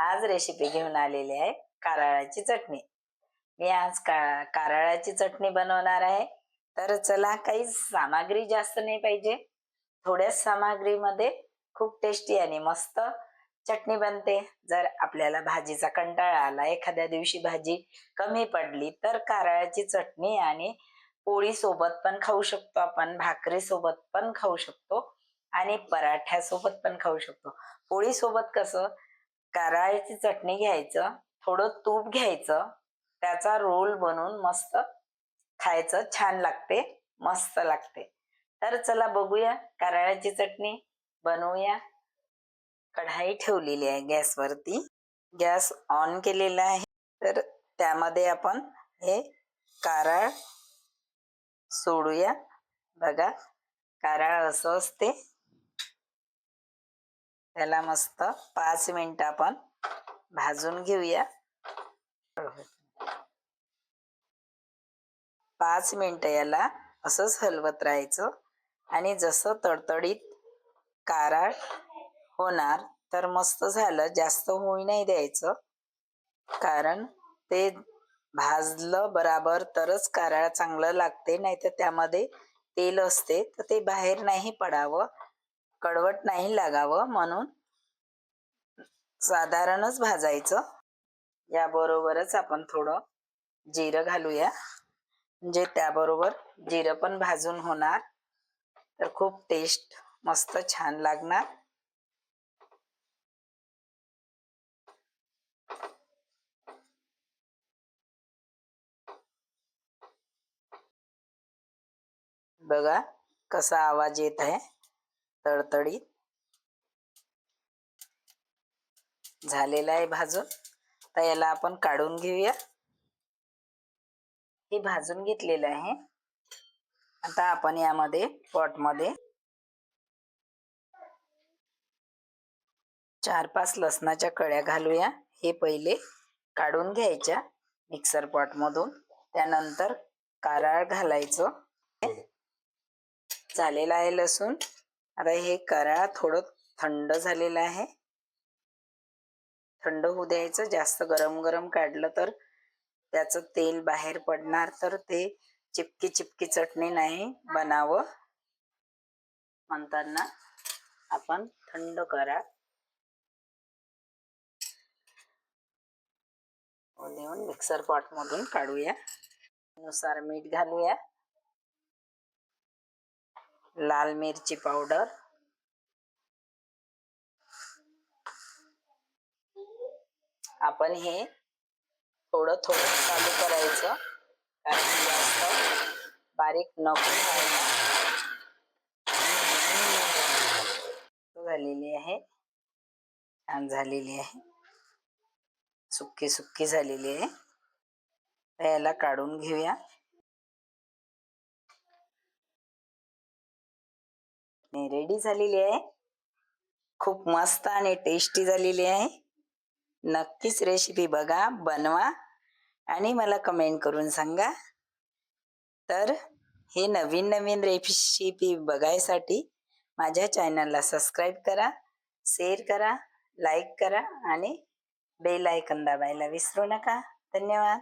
आज रेसिपी घेऊन आलेली आहे कारळाची चटणी. मी आज का कारळाची चटणी बनवणार आहे. तर चला काही सामग्री जास्त नाही पाहिजे. थोड्याच सामग्रीमध्ये खूप टेस्टी आणि मस्त चटणी बनते. जर आपल्याला भाजीचा कंटाळा आला एखाद्या दिवशी भाजी कमी पडली तर कारळाची चटणी आणि पोळी सोबत पण खाऊ शकतो आपण भाकरी सोबत पण खाऊ शकतो आणि पराठ्यासोबत पण खाऊ शकतो. पोळी सोबत कसं कारळाची चटणी घ्यायचं थोडं तूप घ्यायचं त्याचा रोल बनवून मस्त खायचं छान लागते मस्त लागते. तर चला बघूया कारळाची चटणी बनवूया. कढाई ठेवलेली आहे गॅसवरती. गॅस ऑन केलेला आहे. तर त्यामध्ये आपण हे कारळ सोडूया. बघा कारळ असं असते. त्याला मस्त पाच मिनिट आपण भाजून घेऊया. पाच मिनिट याला असंच हलवत राहायचं. आणि जसं तडतडीत काराळ होणार तर मस्त झालं. जास्त होई नाही द्यायचं. कारण ते भाजलं बराबर तरच काराळ चांगलं लागते. नाही तर त्यामध्ये तेल असते तर ते बाहेर नाही पडावं. कडवट नाही लागावं म्हणून साधारणच भाजायचं. याबरोबरच आपण थोडं जिरं घालूया. म्हणजे त्याबरोबर जिरं पण भाजून होणार. तर खूप टेस्ट मस्त छान लागणार. बघा कसा आवाज येत आहे. तडतडीत झालेला आहे भाजून. तर याला आपण काढून घेऊया. हे भाजून घेतलेलं आहे. आता आपण यामध्ये पॉटमध्ये चार पाच लसणाच्या कळ्या घालूया. हे पहिले काढून घ्यायच्या मिक्सर पॉट मधून त्यानंतर कारळ घालायचं. झालेलं आहे लसूण. आता हे करा. थोडं थंड झालेलं आहे. थंड होऊ द्यायचं. जास्त गरम गरम काढलं तर त्याचं तेल बाहेर पडणार. तर ते चिपकी चिपकी चटणी नाही बनावं. म्हणताना आपण थंड करा. देऊन मिक्सर पॉट मधून काढूया. नुसार मीठ घालूया. लाल मिरची पावडर. आपण हे थोडं थोडं चालू करायचं. कारण जास्त बारीक नको झालेली आहे. छान झालेली आहे. सुक्की सुक्की झालेली आहे. याला काढून घेऊया. रेडी झालेली आहे. खूप मस्त आणि टेस्टी झालेली आहे. नक्कीच रेसिपी बघा बनवा आणि मला कमेंट करून सांगा. तर हे नवीन नवीन रेसिपी बघायसाठी माझ्या चॅनलला सबस्क्राईब करा शेअर करा लाईक करा आणि बेल आयकन दाबायला विसरू नका. धन्यवाद.